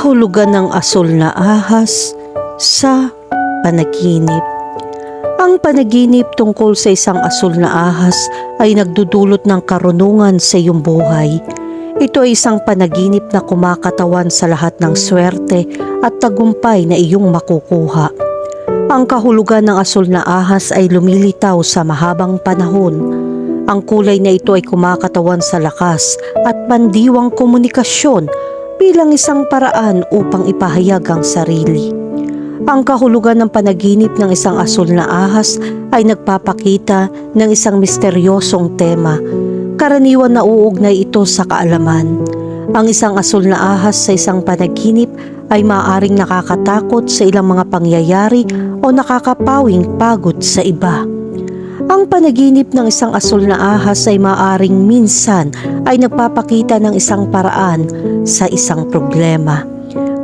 kahulugan ng asul na ahas sa panaginip. Ang panaginip tungkol sa isang asul na ahas ay nagdudulot ng karunungan sa iyong buhay. Ito ay isang panaginip na kumakatawan sa lahat ng swerte at tagumpay na iyong makukuha. Ang kahulugan ng asul na ahas ay lumilitaw sa mahabang panahon. Ang kulay na ito ay kumakatawan sa lakas at pandiwang komunikasyon bilang isang paraan upang ipahayag ang sarili. Ang kahulugan ng panaginip ng isang asul na ahas ay nagpapakita ng isang misteryosong tema. Karaniwan na uugnay ito sa kaalaman. Ang isang asul na ahas sa isang panaginip ay maaaring nakakatakot sa ilang mga pangyayari o nakakapawing pagod sa iba. Ang panaginip ng isang asul na ahas ay maaring minsan ay nagpapakita ng isang paraan sa isang problema.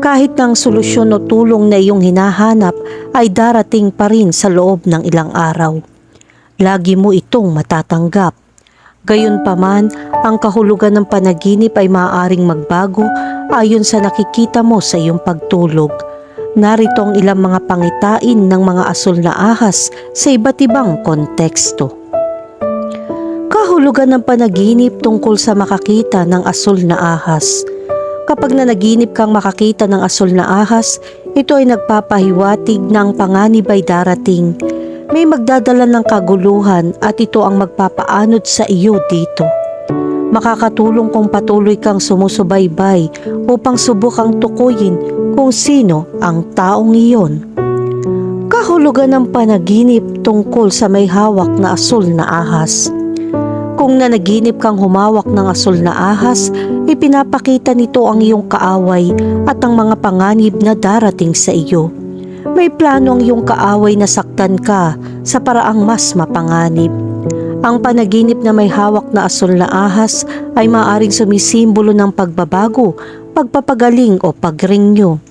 Kahit ng solusyon o tulong na iyong hinahanap ay darating pa rin sa loob ng ilang araw. Lagi mo itong matatanggap. Gayunpaman, ang kahulugan ng panaginip ay maaaring magbago ayon sa nakikita mo sa iyong pagtulog. Narito ang ilang mga pangitain ng mga asul na ahas sa iba't ibang konteksto. Kahulugan ng panaginip tungkol sa makakita ng asul na ahas. Kapag nanaginip kang makakita ng asul na ahas, ito ay nagpapahiwatig ng panganib ay darating. May magdadala ng kaguluhan at ito ang magpapaanod sa iyo dito. Makakatulong kung patuloy kang sumusubaybay upang subukang tukuyin kung sino ang taong iyon. Kahulugan ng panaginip tungkol sa may hawak na asul na ahas. Kung nanaginip kang humawak ng asul na ahas, ipinapakita nito ang iyong kaaway at ang mga panganib na darating sa iyo. May plano ang iyong kaaway na saktan ka sa paraang mas mapanganib. Ang panaginip na may hawak na asul na ahas ay maaring sumisimbolo ng pagbabago, pagpapagaling o pagrinyo.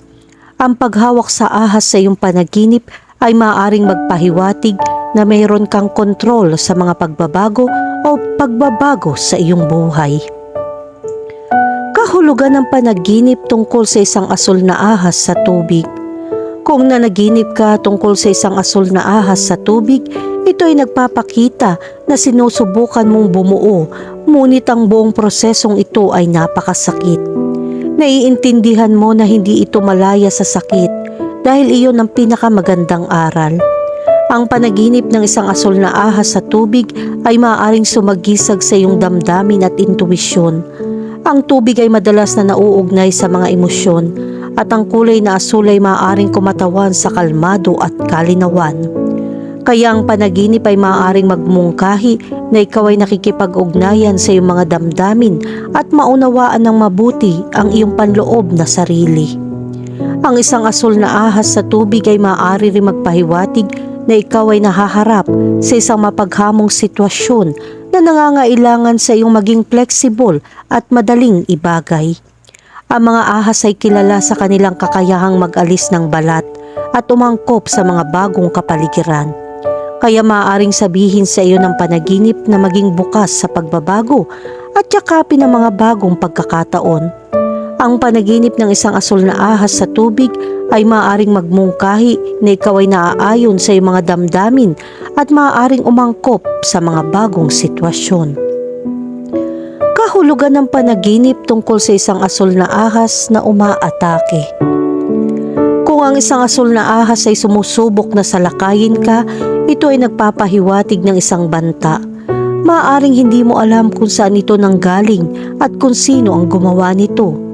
Ang paghawak sa ahas sa iyong panaginip ay maaring magpahiwatig na mayroon kang kontrol sa mga pagbabago pagbabago sa iyong buhay. Kahulugan ng panaginip tungkol sa isang asul na ahas sa tubig. Kung nanaginip ka tungkol sa isang asul na ahas sa tubig, ito ay nagpapakita na sinusubukan mong bumuo, ngunit ang buong prosesong ito ay napakasakit. Naiintindihan mo na hindi ito malaya sa sakit dahil iyon ang pinakamagandang aral. Ang panaginip ng isang asul na ahas sa tubig ay maaaring sumagisag sa iyong damdamin at intuwisyon. Ang tubig ay madalas na nauugnay sa mga emosyon at ang kulay na asul ay maaaring kumatawan sa kalmado at kalinawan. Kaya ang panaginip ay maaaring magmungkahi na ikaw ay nakikipag-ugnayan sa iyong mga damdamin at maunawaan ng mabuti ang iyong panloob na sarili. Ang isang asul na ahas sa tubig ay maaari rin magpahiwatig na ikaw ay nahaharap sa isang mapaghamong sitwasyon na nangangailangan sa iyong maging flexible at madaling ibagay. Ang mga ahas ay kilala sa kanilang kakayahang mag-alis ng balat at umangkop sa mga bagong kapaligiran. Kaya maaaring sabihin sa iyo ng panaginip na maging bukas sa pagbabago at yakapin ang mga bagong pagkakataon. Ang panaginip ng isang asul na ahas sa tubig ay maaaring magmungkahi na ikaw ay naaayon sa iyong mga damdamin at maaaring umangkop sa mga bagong sitwasyon. Kahulugan ng panaginip tungkol sa isang asul na ahas na umaatake. Kung ang isang asul na ahas ay sumusubok na salakayin ka, ito ay nagpapahiwatig ng isang banta. Maaring hindi mo alam kung saan ito nanggaling at kung sino ang gumawa nito.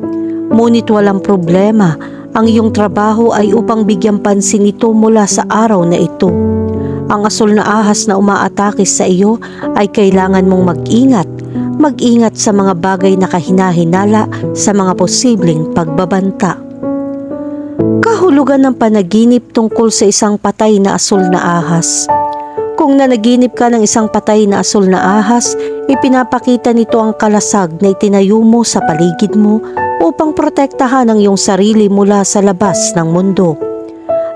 Ngunit walang problema, ang iyong trabaho ay upang bigyan pansin ito mula sa araw na ito. Ang asul na ahas na umaatake sa iyo ay kailangan mong mag-ingat. Mag-ingat sa mga bagay na kahinahinala sa mga posibleng pagbabanta. Kahulugan ng panaginip tungkol sa isang patay na asul na ahas. Kung nanaginip ka ng isang patay na asul na ahas, ipinapakita nito ang kalasag na itinayo mo sa paligid mo upang protektahan ang iyong sarili mula sa labas ng mundo.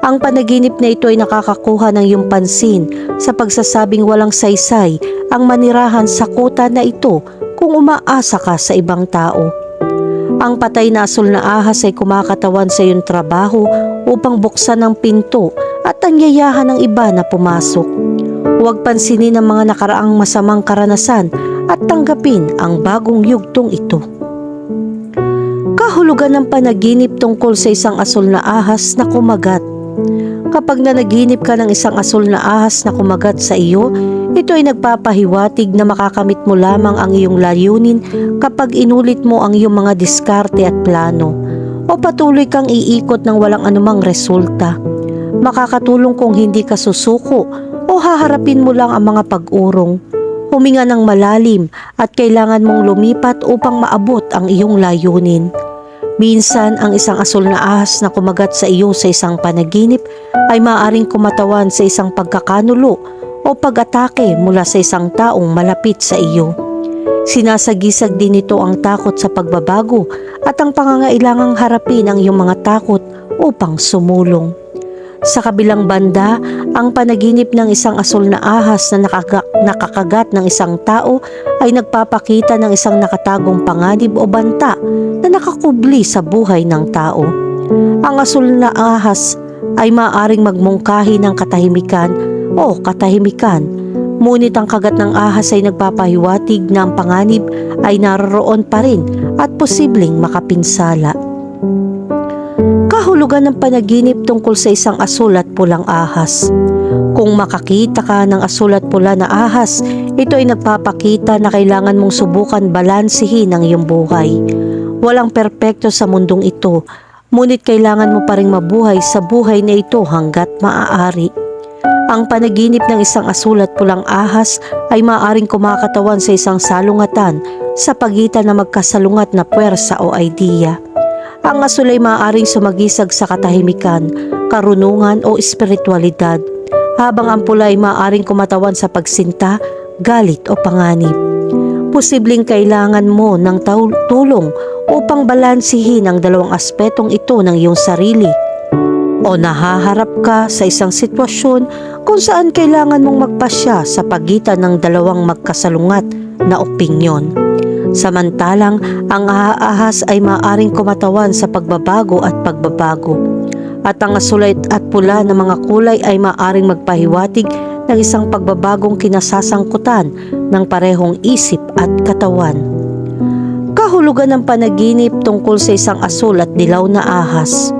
Ang panaginip na ito ay nakakakuha ng iyong pansin sa pagsasabing walang saysay ang manirahan sa kota na ito kung umaasa ka sa ibang tao. Ang patay na asul na ahas ay kumakatawan sa iyong trabaho upang buksan ang pinto at anyayahan ng iba na pumasok. Huwag pansinin ang mga nakaraang masamang karanasan at tanggapin ang bagong yugtong ito. Kahulugan ng panaginip tungkol sa isang asul na ahas na kumagat. Kapag nanaginip ka ng isang asul na ahas na kumagat sa iyo, ito ay nagpapahiwatig na makakamit mo lamang ang iyong layunin kapag inulit mo ang iyong mga diskarte at plano o patuloy kang iikot ng walang anumang resulta. Makakatulong kung hindi ka susuko o haharapin mo lang ang mga pag-urong. Huminga ng malalim at kailangan mong lumipat upang maabot ang iyong layunin. Minsan, ang isang asul na ahas na kumagat sa iyo sa isang panaginip ay maaaring kumatawan sa isang pagkakanulo o pag-atake mula sa isang taong malapit sa iyo. Sinasagisag din ito ang takot sa pagbabago at ang pangangailangang harapin ang iyong mga takot upang sumulong. Sa kabilang banda, ang panaginip ng isang asul na ahas na nakakagat ng isang tao ay nagpapakita ng isang nakatagong panganib o banta na nakakubli sa buhay ng tao. Ang asul na ahas ay maaring magmungkahi ng katahimikan o katahimikan. Ngunit ang kagat ng ahas ay nagpapahiwatig na ang panganib ay naroroon pa rin at posibleng makapinsala. Kahulugan ng panaginip tungkol sa isang asul at pulang ahas. Kung makakita ka ng asul at pula na ahas, ito ay nagpapakita na kailangan mong subukan balansihin ang iyong buhay. Walang perpekto sa mundong ito, ngunit kailangan mo pa rin mabuhay sa buhay na ito hanggat maaari. Ang panaginip ng isang asul at pulang ahas ay maaaring kumakatawan sa isang salungatan sa pagitan ng magkasalungat na puwersa o idea. Ang asul ay maaaring sumagisag sa katahimikan, karunungan o espiritualidad, habang ang pula ay maaaring kumatawan sa pagsinta, galit o panganib. Posibleng kailangan mo ng tulong upang balansihin ang dalawang aspetong ito ng iyong sarili. O nahaharap ka sa isang sitwasyon kung saan kailangan mong magpasya sa pagitan ng dalawang magkasalungat na opinyon. Samantalang ang ahas ay maaring kumatawan sa pagbabago at pagbabago. At ang asulit at pula na mga kulay ay maaring magpahiwatig ng isang pagbabagong kinasasangkutan ng parehong isip at katawan. Kahulugan ng panaginip tungkol sa isang asul at dilaw na ahas.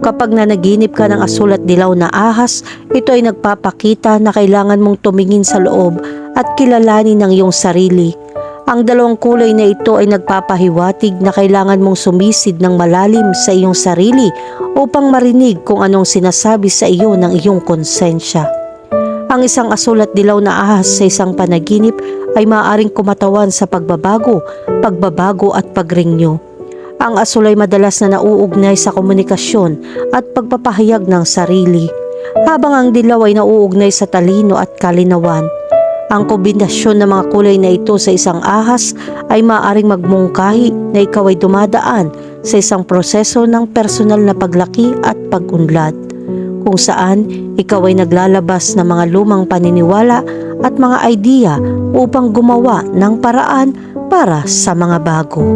Kapag nanaginip ka ng asul at dilaw na ahas, ito ay nagpapakita na kailangan mong tumingin sa loob at kilalanin ang iyong sarili. Ang dalawang kulay na ito ay nagpapahiwatig na kailangan mong sumisid ng malalim sa iyong sarili upang marinig kung anong sinasabi sa iyo ng iyong konsensya. Ang isang asul at dilaw na ahas sa isang panaginip ay maaaring kumatawan sa pagbabago, pagbabago at pagringyo. Ang asul ay madalas na nauugnay sa komunikasyon at pagpapahayag ng sarili, habang ang dilaw ay nauugnay sa talino at kalinawan. Ang kombinasyon ng mga kulay na ito sa isang ahas ay maaaring magmungkahi na ikaw ay dumadaan sa isang proseso ng personal na paglaki at pagunlad, kung saan ikaw ay naglalabas ng mga lumang paniniwala at mga idea upang gumawa ng paraan para sa mga bago.